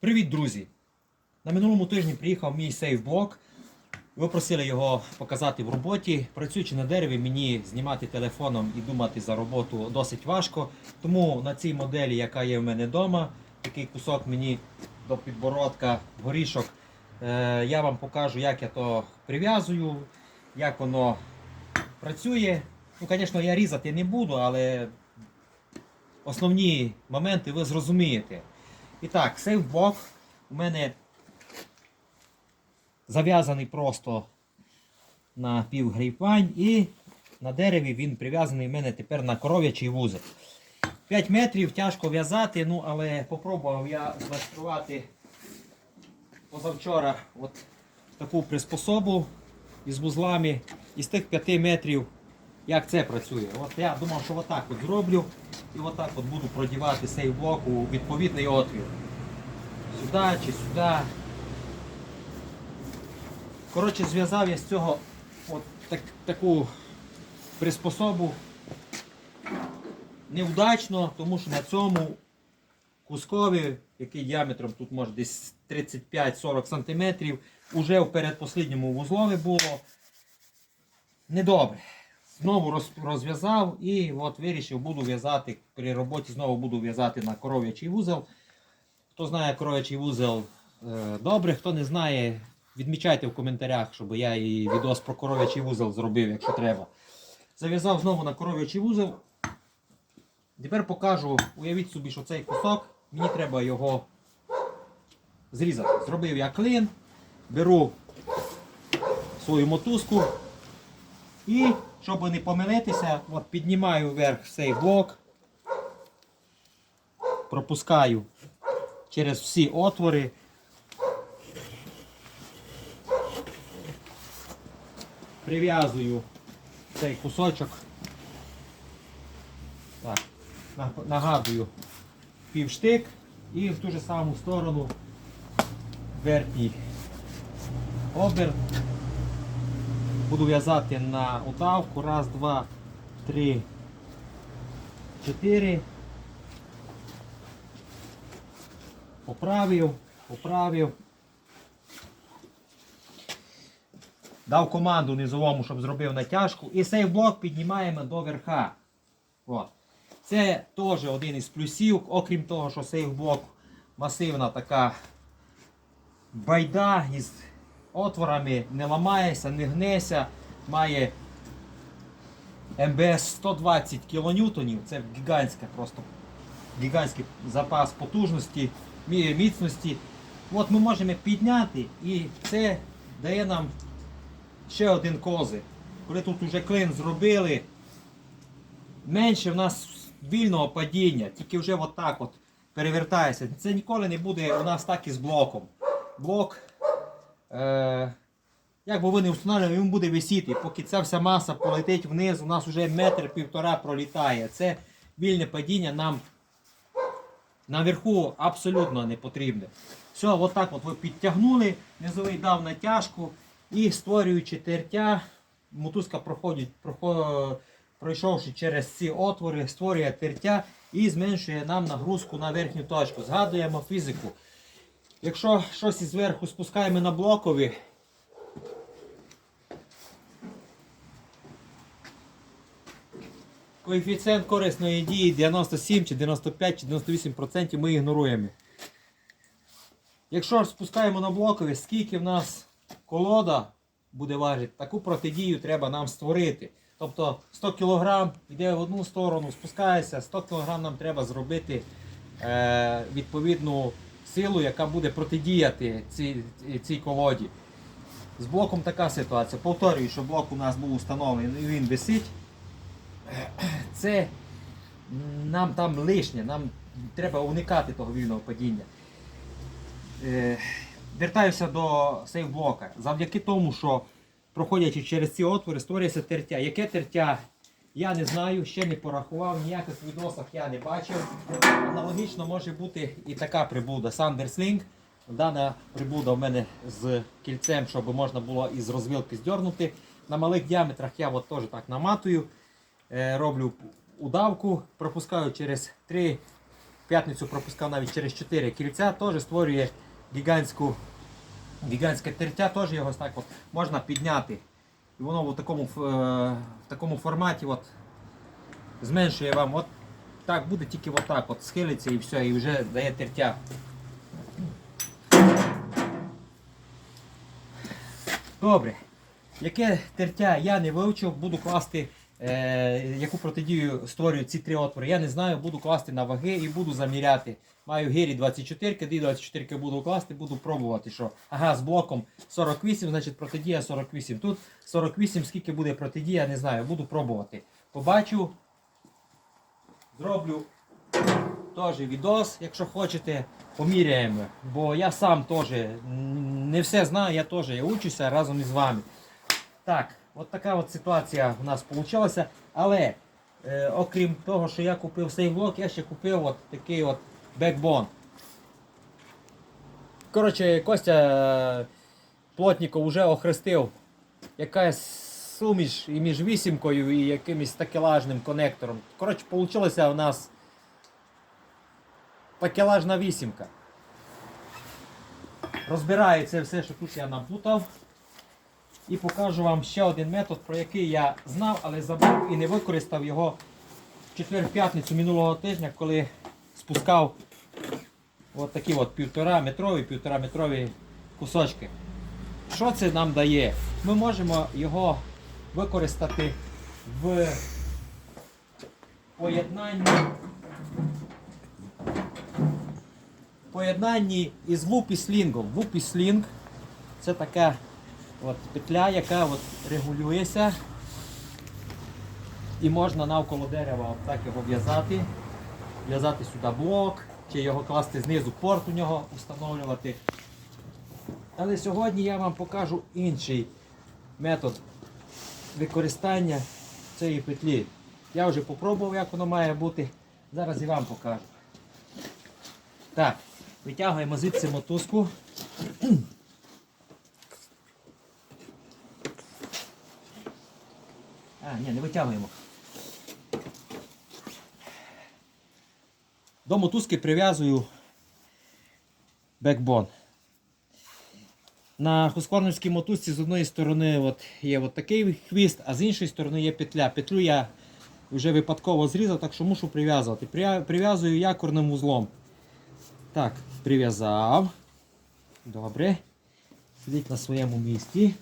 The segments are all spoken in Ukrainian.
Привіт, друзі! На минулому тижні приїхав мій сейфблок. Ви просили його показати в роботі. Працюючи на дереві, мені знімати телефоном і думати за роботу досить важко. Тому на цій моделі, яка є в мене вдома, такий кусок мені до підбородка горішок. е, Я вам покажу, як я то прив'язую, як воно працює. Ну, звісно, я різати не буду, але основні моменти ви зрозумієте. І так, сейфблок у мене зав'язаний просто на пів грейпвайн і на дереві він прив'язаний в мене тепер на коров'ячий вузел. 5 метрів тяжко в'язати, ну але попробував я змайструвати позавчора от таку приспособу із вузлами. Із тих 5 метрів як це працює. От я думав, що отак от зроблю і отак от буду продівати сейфблок у відповідний отвір. Сюди чи сюди. Коротше, зв'язав я з цього от так, таку приспособу невдачно, тому що на цьому кускові, який діаметром тут може десь 35-40 см, уже в передпослідньому вузлові було недобре. Знову роз- розв'язав і от вирішив, буду в'язати при роботі, знову буду в'язати на коров'ячий вузол. Хто знає коров'ячий вузол е, добре, хто не знає, відмічайте в коментарях, щоб я і відос про коров'ячий вузол зробив, якщо треба. Зав'язав знову на коров'ячий вузол. Тепер покажу, уявіть собі, що цей кусок, мені треба його зрізати. Зробив я клин, беру свою мотузку і, щоб не помилитися, от піднімаю вверх цей блок, пропускаю через всі отвори. Прив'язую цей кусочок. Так, на- нагадую півштик і в ту ж саму сторону верхній оберт. Буду в'язати на удавку. Раз, два, три, чотири. Поправив, поправив. Дав команду низовому, щоб зробив натяжку. І цей блок піднімаємо до верха. От. Це теж один із плюсів, окрім того, що сейфблок масивна така байда із отворами, не ламається, не гнеться, має МБС 120 кН, це гігантська просто гігантський запас потужності, міцності. От ми можемо підняти і це дає нам ще один козир. Коли тут вже клин зробили, менше в нас вільного падіння, тільки вже отак от перевертається. Це ніколи не буде у нас так і з блоком. Блок, е, як би ви не встановлювали, він буде висіти. Поки ця вся маса полетить вниз, у нас вже метр-півтора пролітає. Це вільне падіння нам наверху абсолютно не потрібне. Все, отак от ви підтягнули, низовий дав натяжку і створюючи тертя, мотузка проходить, прохо- пройшовши через ці отвори, створює тертя і зменшує нам нагрузку на верхню точку. Згадуємо фізику. Якщо щось із верху спускаємо на блокові, коефіцієнт корисної дії 97 чи 95 чи 98% ми ігноруємо. Якщо спускаємо на блокові, скільки в нас колода буде важити, таку протидію треба нам створити. Тобто 100 кг йде в одну сторону, спускається, 100 кг нам треба зробити е, відповідну силу, яка буде протидіяти цій, цій колоді. З блоком така ситуація. Повторюю, що блок у нас був установлений, він висить. Це нам там лишнє, нам треба уникати того вільного падіння. Е, Вертаюся до сейфблока. Завдяки тому, що проходячи через ці отвори, створюється тертя. Яке тертя? Я не знаю, ще не порахував, ніяких відносах я не бачив. Аналогічно може бути і така приблуда. Сандерслінг. Дана приблуда в мене з кільцем, щоб можна було із розвилки здернути. На малих діаметрах я от теж так наматую. Е, роблю удавку, пропускаю через три п'ятницю пропускав навіть через 4 кільця, теж створює гігантську, гігантське тертя, теж його так от можна підняти. І воно в такому, е, в такому форматі от, зменшує вам. От так буде тільки отак от схилиться і все, і вже дає тертя. Добре. Яке тертя я не вивчив, буду класти, е, яку протидію створюють ці три отвори. Я не знаю, буду класти на ваги і буду заміряти. Маю гірі 24, ді 24 буду класти, буду пробувати, що ага, з блоком 48, значить протидія 48. Тут 48, скільки буде протидія, не знаю, буду пробувати. Побачу, зроблю теж відос, якщо хочете, поміряємо. Бо я сам теж не все знаю, я теж я учуся разом із вами. Так, от така от ситуація у нас вийшла. Але е, окрім того, що я купив цей блок, я ще купив от такий от бекбон. Коротше, Костя е, Плотніков вже охрестив якась суміш і між вісімкою і якимось такелажним конектором. Коротше, вийшла у нас такелажна вісімка. Розбираю це все, що тут я наплутав. І покажу вам ще один метод, про який я знав, але забув і не використав його в четвер-п'ятницю минулого тижня, коли спускав от такі от півтора метрові, півтора метрові кусочки. Що це нам дає? Ми можемо його використати в поєднанні поєднанні із вупіслінгом. Вупіслінг це така от петля, яка от регулюється. І можна навколо дерева так його в'язати. В'язати сюди блок, чи його класти знизу, порт у нього встановлювати. Але сьогодні я вам покажу інший метод використання цієї петлі. Я вже попробував, як воно має бути. Зараз і вам покажу. Так, витягуємо звідси мотузку. А, ні, не витягуємо. До мотузки прив'язую бекбон. На хускорнівській мотузці з одної сторони от є от такий хвіст, а з іншої сторони є петля. Петлю я вже випадково зрізав, так що мушу прив'язувати. Прив'язую якорним вузлом. Так, прив'язав. Добре. Сидить на своєму місці.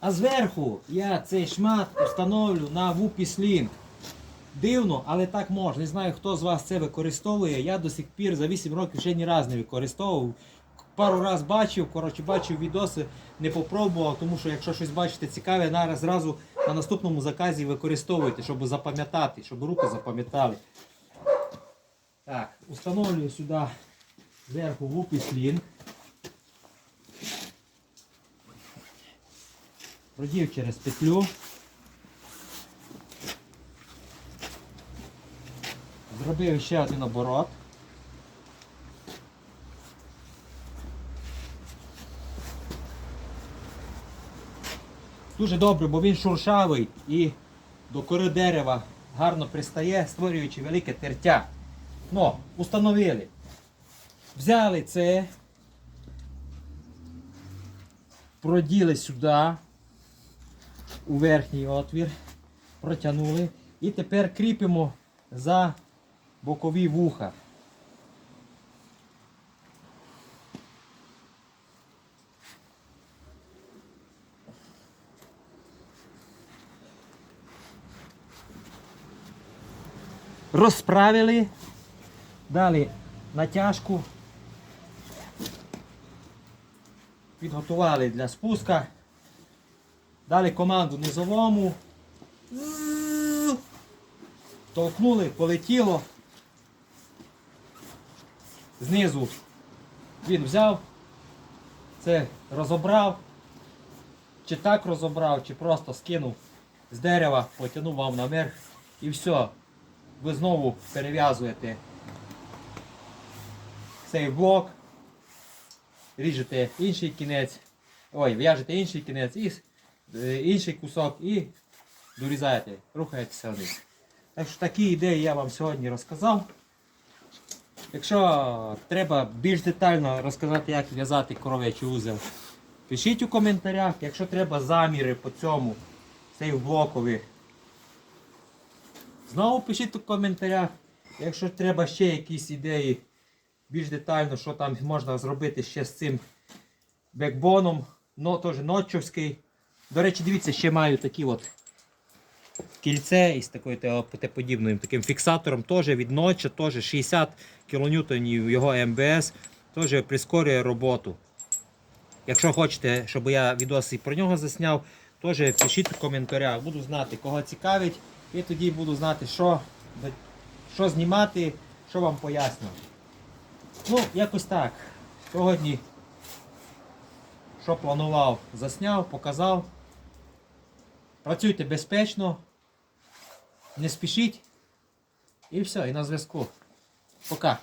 А зверху я цей шмат встановлю на вупіслінг. Дивно, але так можна. Не знаю, хто з вас це використовує. Я до сих пір за 8 років ще ні разу не використовував. Пару раз бачив, коротше, бачив відоси, не попробував, тому що якщо щось бачите цікаве, нараз зразу на наступному заказі використовуйте, щоб запам'ятати, щоб руки запам'ятали. Так, установлюю сюди зверху вупіслінг. Продів через петлю. Зробив ще один оборот. Дуже добре, бо він шуршавий і до кори дерева гарно пристає, створюючи велике тертя. Ну, установили. Взяли це, проділи сюди, у верхній отвір, протягнули. І тепер кріпимо за бокові вуха. Розправили, дали натяжку, підготували для спуска, дали команду низовому. Толкнули, полетіло. Знизу він взяв, це розобрав, чи так розобрав, чи просто скинув з дерева, потягнув вам наверх і все. Ви знову перев'язуєте цей блок, ріжете інший кінець, ой, в'яжете інший кінець і інший кусок і дорізаєте, рухаєтеся вниз. Так що такі ідеї я вам сьогодні розказав. Якщо треба більш детально розказати, як в'язати коров'ячий узел, пишіть у коментарях. Якщо треба заміри по цьому сейфблокові, знову пишіть у коментарях. Якщо треба ще якісь ідеї більш детально, що там можна зробити ще з цим бекбоном, но теж нотчовський. До речі, дивіться, ще маю такі от кільце із такою подібним таким фіксатором, теж від ноча, теж 60 кН його МБС, теж прискорює роботу. Якщо хочете, щоб я відос і про нього засняв, теж пишіть в коментарях, буду знати, кого цікавить, і тоді буду знати, що, що знімати, що вам пояснювати. Ну, якось так. Сьогодні, що планував, засняв, показав. Працюйте безпечно, не спішіть. І все, і на зв'язку. Пока.